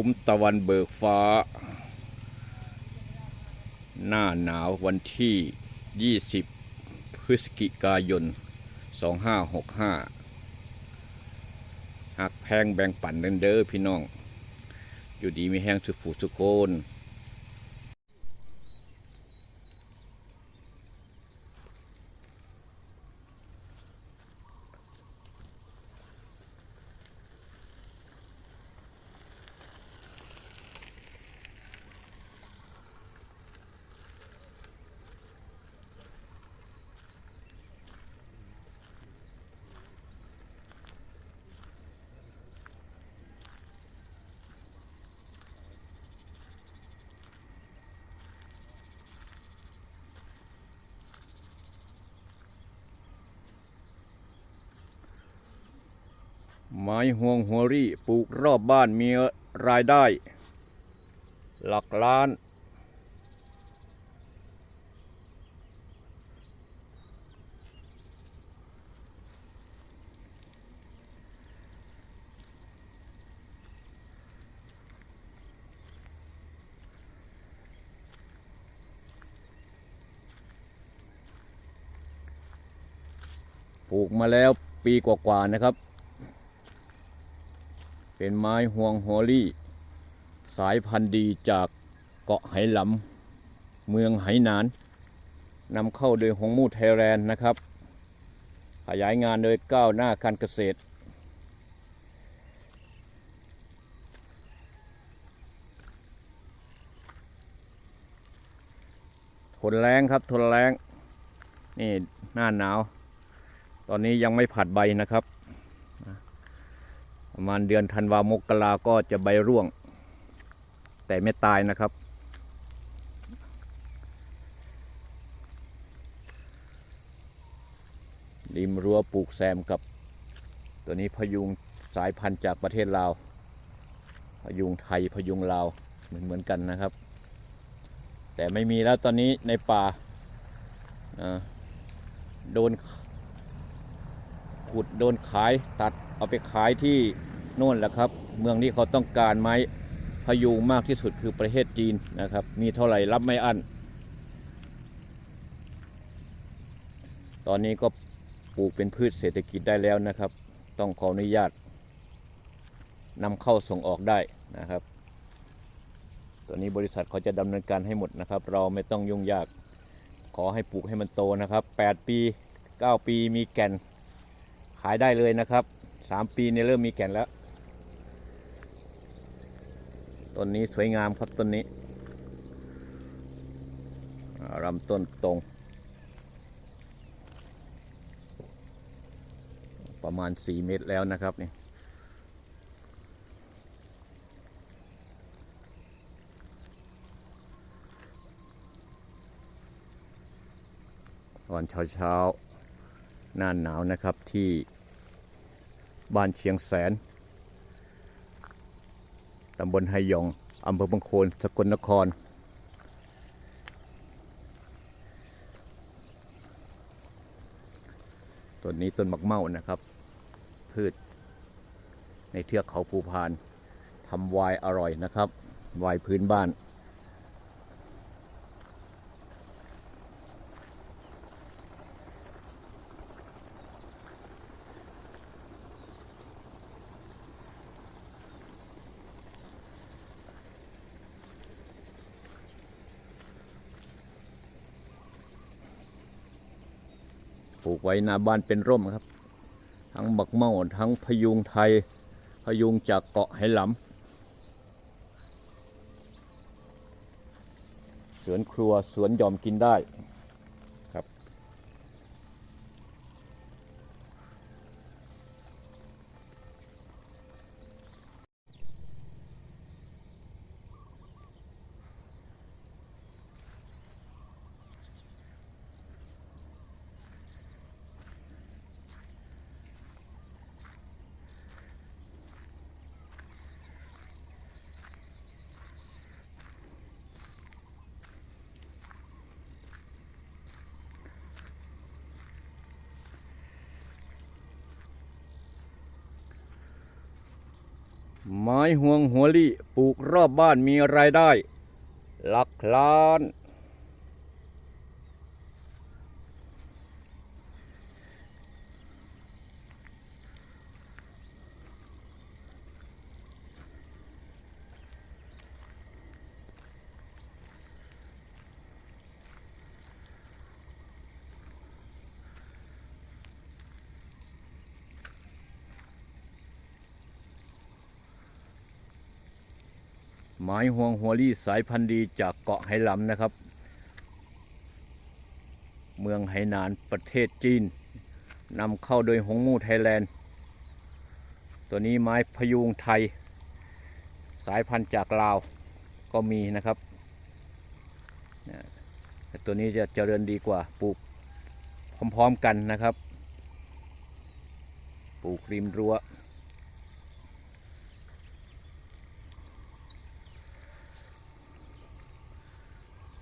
คุ้มตะวันเบิกฟ้า หน้าหนาววันที่ 20 พฤศจิกายน 2565หักแพงแบ่งปันเด้อเด้อพี่น้อง อยู่ดีมีแห้งสุดผูสุโกน ไม้ห่วงหัวรี่ปลูกรอบบ้านมีรายได้ หลักล้าน ปลูกมาแล้วปีกว่าๆนะครับ เป็นไม้ห่วงฮอลี่ สายพันธุ์ดีจากเกาะไหหลำเมืองไหหนานนำเข้าโดยหงมูไทยแลนด์นะครับ ขยายงานโดยก้าวหน้าการเกษตร ทนแรงครับทนแรงนี่หน้าหนาว ตอนนี้ยังไม่ผัดใบนะครับ ประมาณเดือนธันวามกราก็จะใบร่วง แต่ไม่ตายนะครับ ริมรั้วปลูกแซมกับ ตัวนี้พยุงสายพันธุ์จากประเทศลาว พยุงไทยพยุงลาวเหมือนเหมือนกันนะครับ แต่ไม่มีแล้วตอนนี้ในป่าอ่าโดนขุดโดนขายตัดเอาไปขายที่ โน่นแหละครับ เมืองที่เขาต้องการไม้พยุงมากที่สุดคือประเทศจีนนะครับ มีเท่าไหร่รับไม่อั้น ตอนนี้ก็ปลูกเป็นพืชเศรษฐกิจได้แล้วนะครับ ต้องขออนุญาตนำเข้าส่งออกได้นะครับ ตัวนี้บริษัทเขาจะดำเนินการให้หมดนะครับ เราไม่ต้องยุ่งยาก ขอให้ปลูกให้มันโตนะครับ 8 ปี 9 ปีมีแก่นขายได้เลยนะครับสามปีเนี่ยเริ่มมีแก่นแล้ว ต้นนี้สวยงามครับต้นนี้อ่าลำต้นตรง ประมาณ 4 เมตรแล้วนะครับนี่ตอนเช้าๆหน้าหนาวนะครับที่บ้านเชียงแสน ตำบลไหหยอง อำเภอบางโคนสกลนคร ต้นนี้ต้นมักเมานะครับ พืช ในเทือกเขาภูพานทำวายอร่อยนะครับ วายพื้นบ้าน ปลูกไว้หน้าบ้านเป็นร่มครับ ทั้งบักเมาทั้งพยุงไทย พยุงจากเกาะไหหลำสวนครัวสวนยอมกินได้ ไม้ห่วงหัวลี่ปลูกรอบบ้านมีรายได้ หลักล้าน ไม้ห่วงหัวลี่สายพันธุ์ดีจากเกาะไหหลำนะครับ เมืองไหหนานประเทศจีนนำเข้าโดยหงมูไทยแลนด์ ตัวนี้ไม้พยุงไทย สายพันธุ์จากลาวก็มีนะครับตัวนี้จะเจริญดีกว่าปลูกพร้อมๆกันนะครับ ปลูกริมรั้ว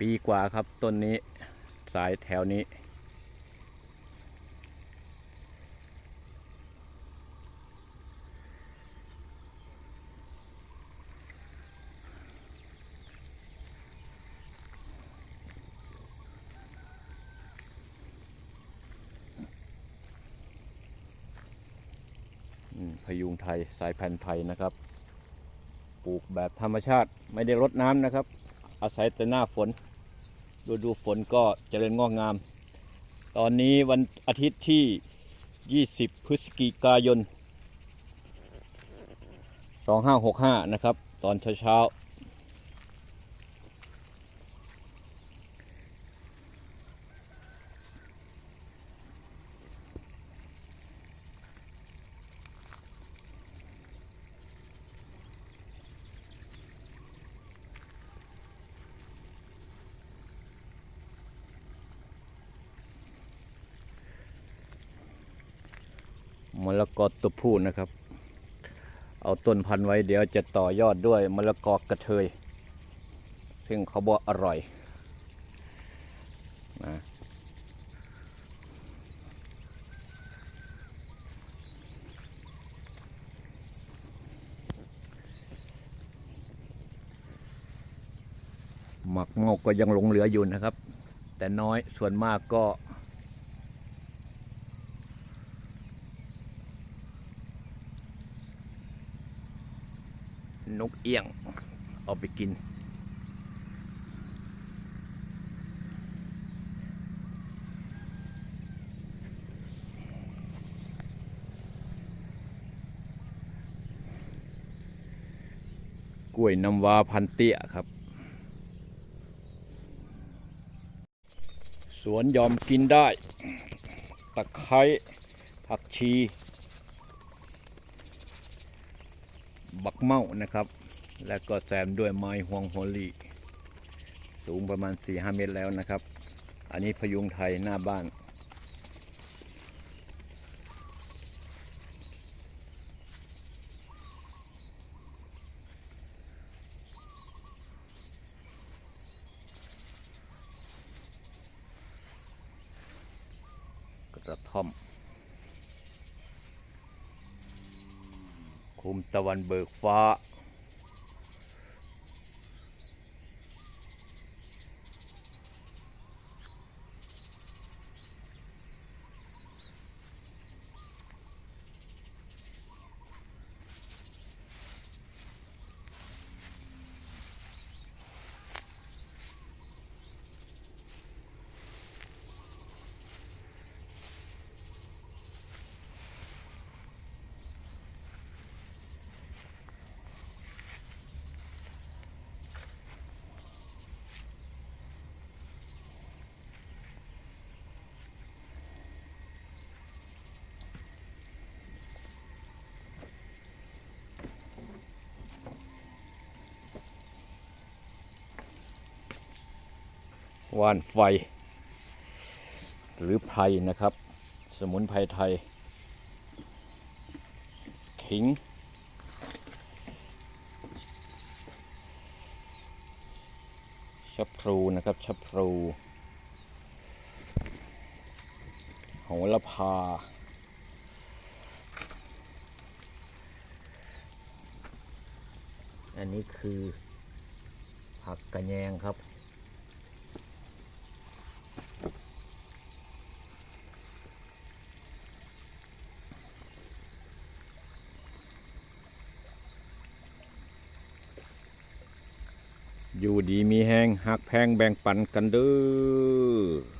ปีกว่าครับต้นนี้สายแถวนี้ พยุงไทยสายพันธุ์ไทยนะครับ ปลูกแบบธรรมชาติไม่ได้รดน้ำนะครับ อาศัยแต่หน้าฝน ดูดูฝนก็เจริญงอกงาม ตอนนี้วันอาทิตย์ที่ 20 พฤศจิกายน 2565 นะครับ ตอนเช้าเช้าๆ มะละกอตัวผู้นะครับ เอาต้นพันธุ์ไว้เดี๋ยวจะต่อยอดด้วยมะละกอกระเทย ซึ่งเขาบอกอร่อยนะหมักเมาก็ยังหลงเหลืออยู่นะครับ แต่น้อยส่วนมากก็เอี้ยง เอาไปกิน กล้วยน้ำว้าพันเตี้ยครับ สวนยอมกินได้ ตะไคร้ผักชี บักเมานะครับ และก็แซมด้วยไม้ฮวงโฮลีสูงประมาณ 4-5 เมตรแล้วนะครับ อันนี้พยุงไทยหน้าบ้าน กระท่อม คุมตะวันเบิกฟ้า ว่านไฟ หรือไพรนะครับ สมุนไพรไทย ขิง ชับพลูนะครับ ชับพลูโหระพาอันนี้คือผักกระแยงครับ อยู่ดีมีแห้งหักแพงแบ่งปันกันเด้อ